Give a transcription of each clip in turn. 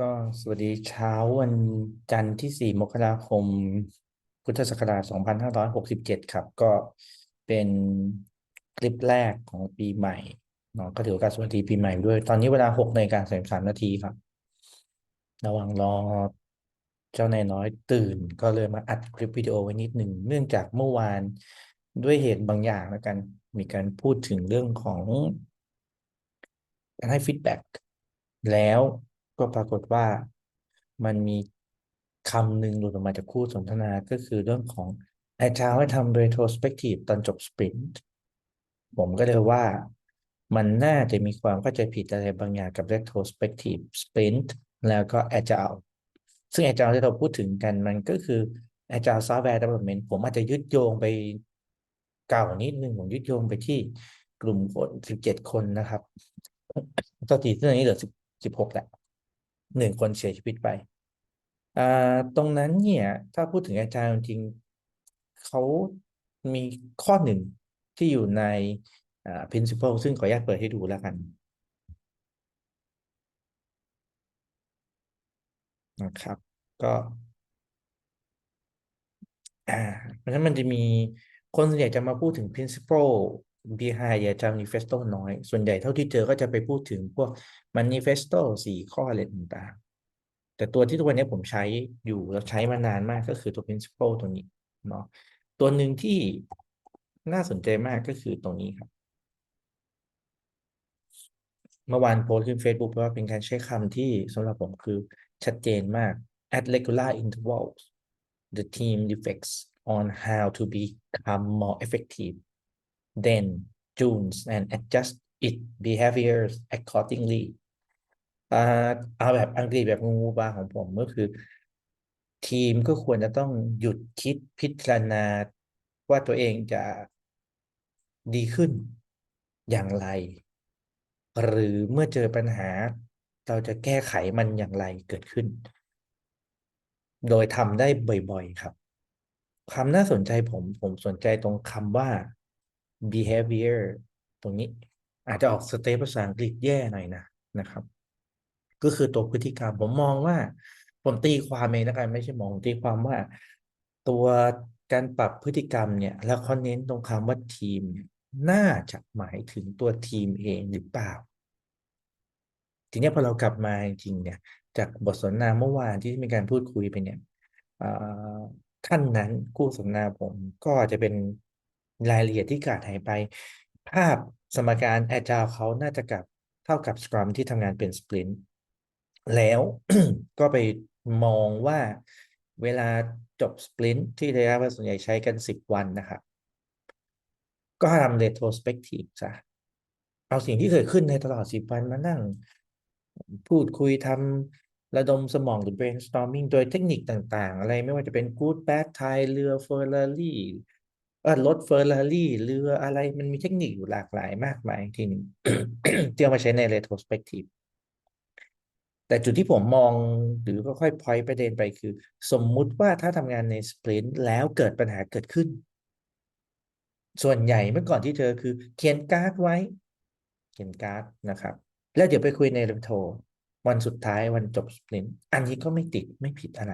ก็สวัสดีเช้าวันจันทร์ที่ 4 มกราคม พุทธศักราช 2567 ครับ ก็เป็นคลิปแรกของปีใหม่เนาะก็ถือโอกาสสวัสดีปีใหม่ด้วย ตอนนี้เวลา6นาฬิกา33นาทีครับ ระหว่างรอเจ้านายน้อยตื่น ก็เลยมาอัดคลิปวิดีโอไว้นิดหนึ่ง เนื่องจากเมื่อวานด้วยเหตุบางอย่างแล้วกัน มีการพูดถึงเรื่องของการให้ฟีดแบ็กแล้ว ก็ปรากฏว่ามันมีคำหนึ่งหลุดออกมาจากคู่สนทนาก็คือเรื่องของไอ้เช้าให้ทำ retrospective ตอนจบสปรินต์ผมก็เลยว่ามันน่าจะมีความเข้าใจผิดอะไรบางอย่างกับ retrospective sprint แล้วก็ agile ซึ่ง agile ที่เราพูดถึงกันมันก็คือ agile software development ผมอาจจะยึดโยงไปเก่านิดนึงผมยึดโยงไปที่กลุ่มคน 17 คนนะครับตอนที่เรื่องนี้เหลือ 16แหละ หนึ่งคนเสียชีวิตไปตรงนั้นเนี่ย ถ้าพูดถึงอาจารย์จริงเขามีข้อหนึ่งที่อยู่ใน principle ซึ่งขออนุญาตเปิดให้ดูแล้วกันนะครับ ก็ อ่าเพราะฉะนั้นมันจะมีคนส่วนใหญ่จะมาพูดถึง principle behind จะ manifesto น้อย ส่วนใหญ่เท่าที่เจอก็จะไปพูดถึงพวก manifesto สี่ข้ออะไรต่างๆ แต่ตัวที่ทุกวันนี้ผมใช้อยู่แล้วใช้มานานมากก็คือตัว principle ตัวนี้เนาะตัวหนึ่งที่น่าสนใจมากก็คือตรงนี้ครับ เมื่อวานโพสต์ขึ้น Facebook ว่าเป็นการใช้คำที่สำหรับผมคือชัดเจนมาก at regular intervals the team reflects on how to become more effective then tunes and adjust its behaviors accordingly อ่าเอาแบบอังกฤษแบบงูบาของผมก็คือ ทีมก็ควรจะต้องหยุดคิดพิจารณาว่าตัวเองจะดีขึ้นอย่างไร หรือเมื่อเจอปัญหา เราจะแก้ไขมันอย่างไรเกิดขึ้น โดยทำได้บ่อยๆครับความน่าสนใจผมผมสนใจตรงคำว่า behavior ตรงนี้ อาจจะออกสเตปภาษาอังกฤษแย่หน่อยนะนะครับ ก็คือตัวพฤติกรรมผมมองว่า ผมตีความเองนะกันไม่ใช่มองตีความว่า ตัวการปรับพฤติกรรมเนี่ย แล้วเขาเน้นตรงคำว่าทีมเนี่ยน่าจะหมายถึงตัวทีมเองหรือเปล่า ทีนี้พอเรากลับมาจริงเนี่ย จากบทสนทนาเมื่อวานที่มีการพูดคุยไปเนี่ยท่านนั้นคู่สนทนาผมก็จะเป็น รายละเอียดที่ขาดหายไป ภาพสมการ Agile เขาน่าจะกับเท่ากับ Scrum ที่ทำงานเป็นสปรินต์แล้วก็ไปมองว่าเวลาจบสปรินต์ที่ระยะเวลาส่วนใหญ่ใช้กัน 10 วันนะครับ ก็ทำ retrospective ซะเอาสิ่งที่เกิดขึ้นในตลอด 10 วันมานั่ง พูดคุยทำระดมสมองหรือ brainstorming โดยเทคนิคต่างๆ อะไรไม่ว่าจะเป็น good bad Thai เรือเฟอร์รารี่ รถเฟอร์รารี่เรืออะไรมันมีเทคนิคอยู่หลากหลายมากมายทีนึงที่เอามาใช้ใน retrospective แต่จุดที่ผมมองหรือก็ค่อยพอยประเด็นไปคือ สมมุติว่าถ้าทำงานในสปรินต์แล้วเกิดปัญหาเกิดขึ้น ส่วนใหญ่เมื่อก่อนที่เธอคือเขียนการ์ดไว้ เขียนการ์ดนะครับ แล้วเดี๋ยวไปคุยในเรโทวันสุดท้ายวันจบสปรินต์อันนี้ก็ไม่ติดไม่ผิดอะไร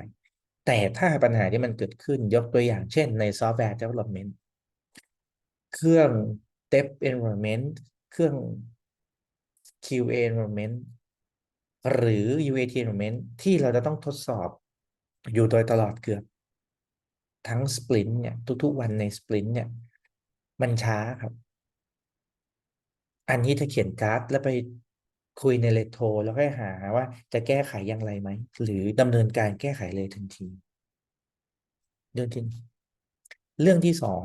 แต่ถ้าปัญหาที่มันเกิดขึ้นยกตัวอย่างเช่นในซอฟต์แวร์ development เครื่อง dev environment เครื่อง QA environment หรือ UAT environment ที่เราจะต้องทดสอบอยู่โดยตลอดเกือบ ทั้งสปรินต์เนี่ย ทุกๆวันในสปรินต์เนี่ย มันช้าครับ อันนี้ถ้าเขียนการ์ดแล้วไป คุยในเลทโท แล้วค่อยหาว่าจะแก้ไขอย่างไรไหม หรือดำเนินการแก้ไขเลยทันที เรื่องที่เรื่องที่สอง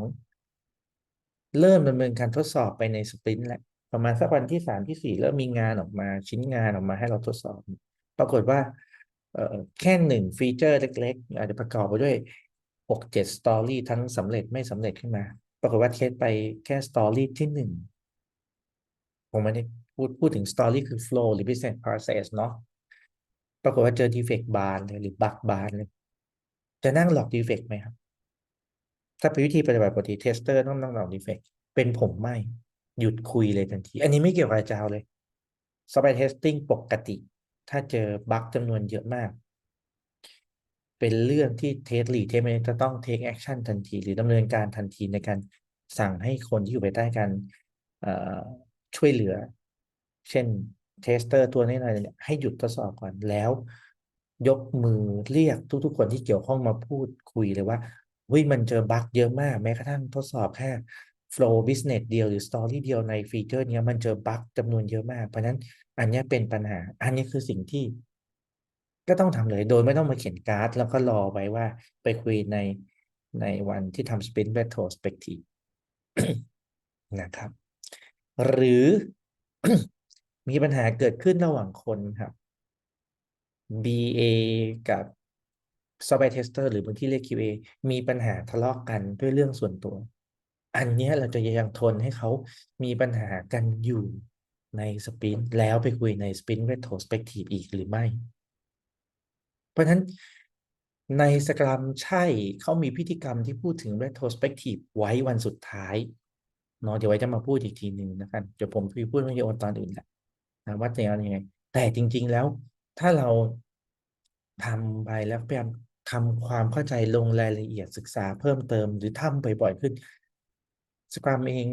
เริ่มดำเนินการทดสอบไปในสปรินต์แหละประมาณสักวันที่สามที่สี่เริ่มมีงานออกมาชิ้นงานออกมาให้เราทดสอบ ปรากฏว่าแค่หนึ่งฟีเจอร์เล็ก ๆ อาจจะประกอบไปด้วยหกเจ็ดสตอรี่ทั้งสำเร็จไม่สำเร็จขึ้นมา ปรากฏว่าเทสไปแค่สตอรี่ที่หนึ่ง ผมไม่ได้พูดพูดถึงสตอรี่คือ flow หรือ business process เนาะปรากฏว่าเจอ defect บานเลยหรือ bug บานเลย จะนั่งหลอก defect ไหมครับ ถ้าเป็นวิธีปฏิบัติปกติเทสเตอร์ต้องนั่งหลอก defect เป็นผมไม่ หยุดคุยเลยทันที อันนี้ไม่เกี่ยวกับอาจารย์เลย software testing ปกติ ถ้าเจอบั๊กจำนวนเยอะมาก เป็นเรื่องที่เทสลีเทสจะต้องเทคแอคชั่นทันที หรือดำเนินการทันทีในการสั่งให้คนที่อยู่ภายใต้การ ช่วยเหลือ เช่นเทสเตอร์ตัวนี้อะไรเนี่ยให้หยุดทดสอบก่อนแล้ว ยกมือเรียกทุก ๆ คนที่เกี่ยวข้องมาพูดคุยเลยว่าเฮ้ยมันเจอบั๊กเยอะมาก แม้กระทั่งทดสอบแค่ flow business เดียวหรือ story เดียวในฟีเจอร์ นี้มันเจอบั๊กจำนวนเยอะมาก เพราะนั้นอันนี้เป็นปัญหา อันนี้คือสิ่งที่ ก็ต้องทำเลยโดยไม่ต้องมาเขียนการ์ด แล้วก็รอไว้ว่าไปคุยในในวันที่ทำ sprint retrospective นะครับ หรือมีปัญหาเกิดขึ้นระหว่างคนครับ BA กับ software tester หรือบางที่เรียก QA มีปัญหาทะเลาะกกันด้วยเรื่องส่วนตัว อันนี้เราจะยังทนให้เขามีปัญหากันอยู่ในสปรินต์แล้วไปคุยในสปรินต์ retrospectiv อีกหรือไม่ เพราะฉะนั้นในสกรัมใช่เขามีพิธีกรรมที่พูดถึง retrospective ไว้วันสุดท้าย เนาะเดี๋ยวไว้จะมาพูดอีกทีหนึ่งนะครับเดี๋ยวผมไปพูดเรื่องโยนตอนอื่นแหละนะว่าจะยังไงแต่จริง ๆแล้ว ถ้าเราทำไปแล้วพยายามทำความเข้าใจลงรายละเอียดศึกษาเพิ่มเติมหรือทำบ่อยๆขึ้นสครัมเอง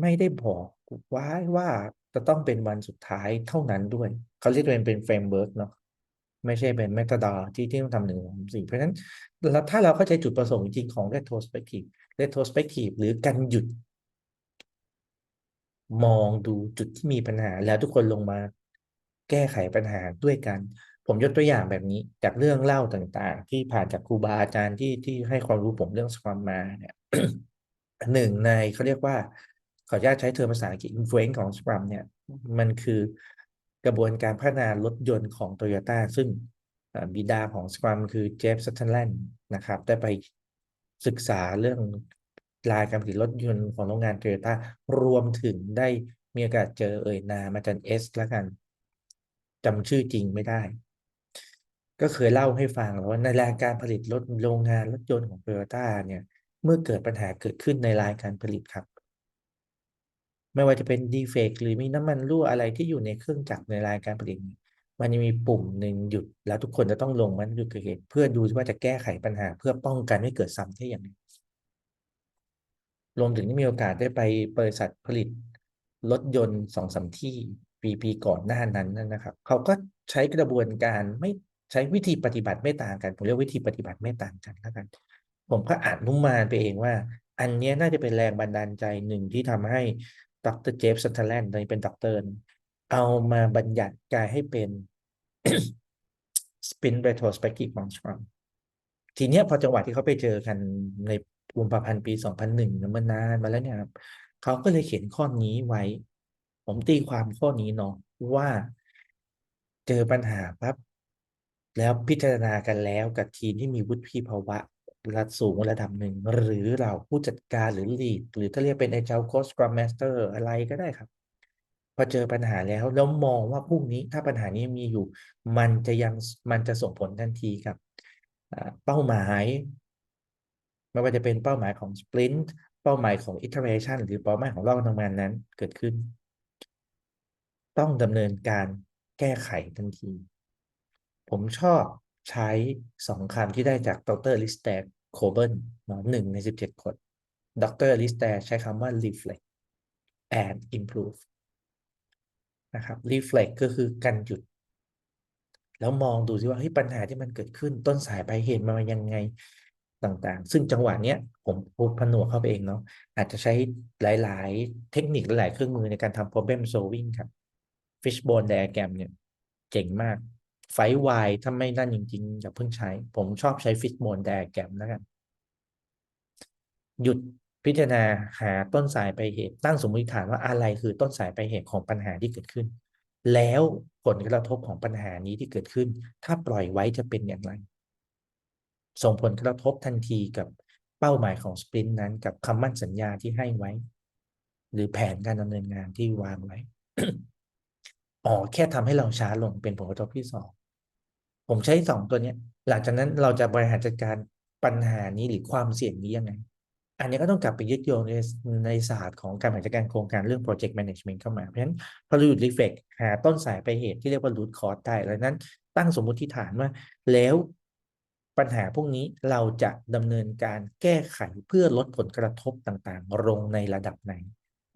ไม่ได้บอกไว้ว่าจะต้องเป็นวันสุดท้ายเท่านั้นด้วย เขาเรียกเป็นเป็นเฟรมเวิร์กเนาะไม่ใช่เป็นเมธอดอที่ที่ต้องทำหนึ่งสิ่งเพราะฉะนั้นถ้าเราเข้าใจจุดประสงค์จริงของ retrospective retrospective หรือการหยุด มองดูจุดที่มีปัญหาแล้วทุกคนลงมา แก้ไขปัญหาด้วยกัน ผมยกตัวอย่างแบบนี้จากเรื่องเล่าต่างๆ ที่ผ่านจากครูบาอาจารย์ที่ที่ให้ความรู้ผมเรื่องสความมาเนี่ยหนึ่งในเขาเรียกว่า ขออนุญาตใช้เทอมภาษาอังกฤษ influence ของ Scrum เนี่ย มันคือกระบวนการพัฒนารถยนต์ของ Toyota ซึ่งบิดาของ Scrum คือเจฟซัตนแลนด์นะครับ ได้ไปศึกษาเรื่อง ลายการผลิตรถยนต์ของโรงงานโตโยต้ารวมถึงได้มีโอกาสเจอเอ่ยนามอาจารย์เอสแล้วกันจำชื่อจริงไม่ได้ ก็เคยเล่าให้ฟังแล้วว่าในรายการผลิตรถโรงงานรถยนต์ของโตโยต้าเนี่ย เมื่อเกิดปัญหาเกิดขึ้นในรายการผลิตครับ ไม่ว่าจะเป็นดีเฟกหรือมีน้ำมันรั่วอะไรที่อยู่ในเครื่องจักรในรายการผลิตมันจะมีปุ่มหนึ่งหยุด แล้วทุกคนจะต้องลงมันหยุดเกิดเหตุเพื่อดูว่าจะแก้ไขปัญหา เพื่อป้องกันไม่เกิดซ้ำที่อย่างนี้ร รวมถึงที่มีโอกาสได้ไปบริษัทผลิตรถยนต์สองสามที่ปีปีก่อนหน้านั้นนะครับ เขาก็ใช้กระบวนการไม่ใช้วิธีปฏิบัติไม่ต่างกัน ผมเรียกวิธีปฏิบัติไม่ต่างกันแล้วกัน ผมก็อ่านนุมมานไปเองว่า อันนี้น่าจะเป็นแรงบันดาลใจหนึ่งที่ทำให้ดรเจฟสันเทแลนด์ตอนนี้เป็นด็อกเตอร์เอามาบัญญัติกลายให้เป็น spin retrospective ของ Scrum ทีเนี้ยพอจังหวะที่เขาไปเจอกันใน กุมภาพันธ์ปี 2001เมื่อนานมาแล้วเนี่ยครับเขาก็เลยเขียนข้อนี้ไว้ ผมตีความข้อนี้เนาะว่าเจอปัญหาปั๊บแล้วพิจารณากันแล้วกับทีมที่มีวุฒิภาวะระดับสูงระดับหนึ่ง หรือเราผู้จัดการหรือลีดหรือถ้าเรียกเป็น agile coach scrum master อะไรก็ได้ครับ พอเจอปัญหาแล้วแล้วมองว่าพรุ่งนี้ถ้าปัญหานี้มีอยู่ มันจะยังมันจะส่งผลทันทีกับเป้าหมาย ไม่ว่าจะเป็นเป้าหมายของ Sprint เป้าหมายของ Iteration หรือเป้าหมายของรอบทำงานนั้นเกิดขึ้น ต้องดำเนินการแก้ไขทันที ผมชอบใช้สองคำที่ได้จาก ดรลิสแตกโคเบิลหนึ่งในสิบเจ็ดคน ดรลิสแตกใช้คำว่า reflect and improve นะครับ reflect ก็คือการหยุด แล้วมองดูซิว่าเฮ้ยปัญหาที่มันเกิดขึ้นต้นสายปลายเหตุมันยังไง ต่างๆ ซึ่งจังหวะเนี้ยผมพูดผนวกเข้าไปเองเนาะอาจจะใช้หลาย ๆ เทคนิคหลายเครื่องมือในการทำ problem solving ครับ fishbone diagram เนี่ยเจ๋งมาก ไฟวายถ้าไม่นั่นจริงๆอย่าเพิ่งใช้ ผมชอบใช้ fishbone diagram แล้วกันหยุดพิจารณาหาต้นสายไปเหตุ ตั้งสมมติฐานว่าอะไรคือต้นสายไปเหตุของปัญหาที่เกิดขึ้น แล้วผลกระทบของปัญหานี้ที่เกิดขึ้น ถ้าปล่อยไว้จะเป็นอย่างไร ส่งผลกระทบทันทีกับเป้าหมายของสปรินต์นั้น กับคำมั่นสัญญาที่ให้ไว้ หรือแผนการดำเนินงานที่วางไว้ อ๋อแค่ทำให้เราช้าลงเป็นผลกระทบที่สองผมใช้สองตัวนี้หลังจากนั้นเราจะบริหารจัดการปัญหานี้หรือความเสี่ยงนี้ยังไง อันนี้ก็ต้องกลับไปยึดโยงในในศาสตร์ของการบริหารจัดการโครงการเรื่อง project management เข้ามา เพราะฉะนั้นพอเราหยุด reflect หาต้นสายไปเหตุที่เรียกว่า root cause ได้แล้วนั้น ตั้งสมมติฐานว่า แล้ว ปัญหาพวกนี้เราจะดำเนินการแก้ไขเพื่อลดผลกระทบต่างๆลงในระดับไหน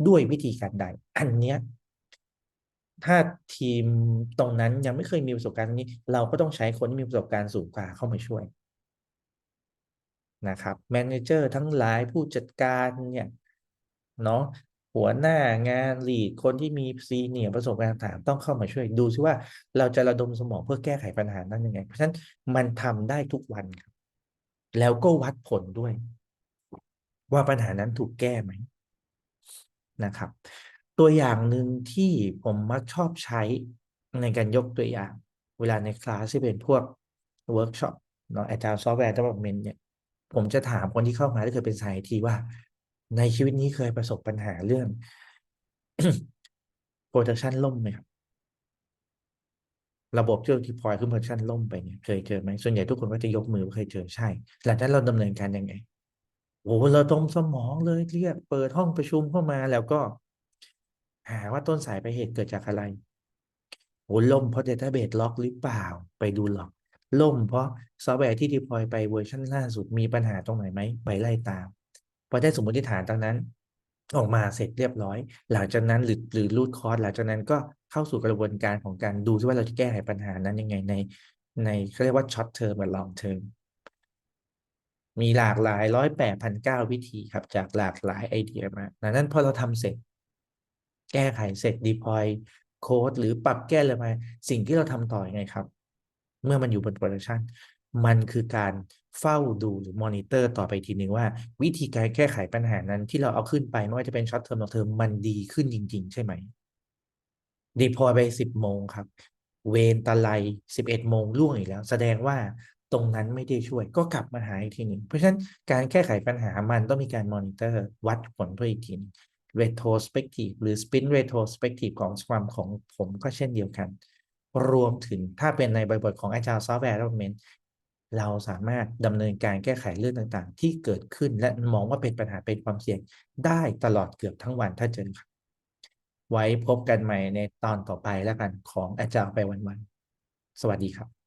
ด้วยวิธีการใด อันเนี้ยถ้าทีมตรงนั้นยังไม่เคยมีประสบการณ์นี้ เราก็ต้องใช้คนที่มีประสบการณ์สูงกว่าเข้ามาช่วยนะครับแมเนเจอร์ทั้งหลายผู้จัดการเนี่ยเนาะ หัวหน้างานลีดคนที่มีซีเนียประสบการณ์ต่างต้องเข้ามาช่วยดูซิว่าเราจะระดมสมองเพื่อแก้ไขปัญหานั้นยังไง เพราะฉะนั้นมันทำได้ทุกวันครับ แล้วก็วัดผลด้วย ว่าปัญหานั้นถูกแก้ไหมนะครับ ตัวอย่างหนึ่งที่ผมมักชอบใช้ในการยกตัวอย่าง เวลาในคลาสที่เป็นพวกเวิร์กช็อปเนาะอาจารย์ซอฟต์แวร์ development เนี่ยผมจะถามคนที่เข้ามาที่เคยเป็นสายทีว่า ในชีวิตนี้เคยประสบปัญหาเรื่อง production ล่มไหมครับ ระบบที่เรา deploy ขึ้น production ล่มไปเนี่ยเคยเจอไหมส่วนใหญ่ทุกคนก็จะยกมือว่าเคยเจอใช่หลังจากนั้นเราดำเนินการยังไงโอ้เราตรงสมองเลยเรียกเปิดห้องประชุมเข้ามาแล้วก็ หาว่าต้นสายไปเหตุเกิดจากอะไรโอ้ล่มเพราะ database ล็อกหรือเปล่าไปดูล็อก ล่มเพราะซอฟต์แวร์ที่ deploy ไปเวอร์ชันล่าสุดมีปัญหาตรงไหนไหมไปไล่ตาม พอได้สมมติฐานตรงนั้น ออกมาเสร็จเรียบร้อย หลังจากนั้นหรือหรือรูทคอร์สหลังจากนั้นก็เข้าสู่กระบวนการของการดูว่าเราจะแก้ไขปัญหานั้นยังไงใน ในเขาเรียกว่าช็อตเทอมกับลองเทอมมีหลากหลายร้อยแปดพันเก้าวิธีครับ จากหลากหลายไอเดียมาดังนั้นพอเราทำเสร็จ แก้ไขเสร็จ deploy โค้ดหรือปรับแก้อะไรมาสิ่งที่เราทำต่ออยังไงครับ เมื่อมันอยู่บนโปรดักชันมันคือการ เฝ้าดูหรือมอนิเตอร์ต่อไปทีนึงว่า วิธีการแก้ไขปัญหานั้นที่เราเอาขึ้นไปไม่ว่าจะเป็นช็อตเทอมลองเทอมมันดีขึ้นจริง ๆ ใช่ไหมดีพอไปสิบโมงครับ เวนตะไลสิบเอ็ดโมงล่วงอีกแล้ว แสดงว่าตรงนั้นไม่ได้ช่วยก็กลับมาหาอีกทีหนึ่งเพราะฉะนั้นการแก้ไขปัญหามันต้องมีการมอนิเตอร์วัดผลด้วยอีกทีนึง retrospective หรือ spin retrospective ของสความของผมก็เช่นเดียวกัน รวมถึงถ้าเป็นในบริบทของ Agile Software Development เราสามารถดำเนินการแก้ไขเรื่องต่างๆ ที่เกิดขึ้นและมองว่าเป็นปัญหาเป็นความเสี่ยงได้ตลอดเกือบทั้งวันถ้าเจอครับ ไว้พบกันใหม่ในตอนต่อไปแล้วกันของอาจารย์ไปวันๆสวัสดีครับ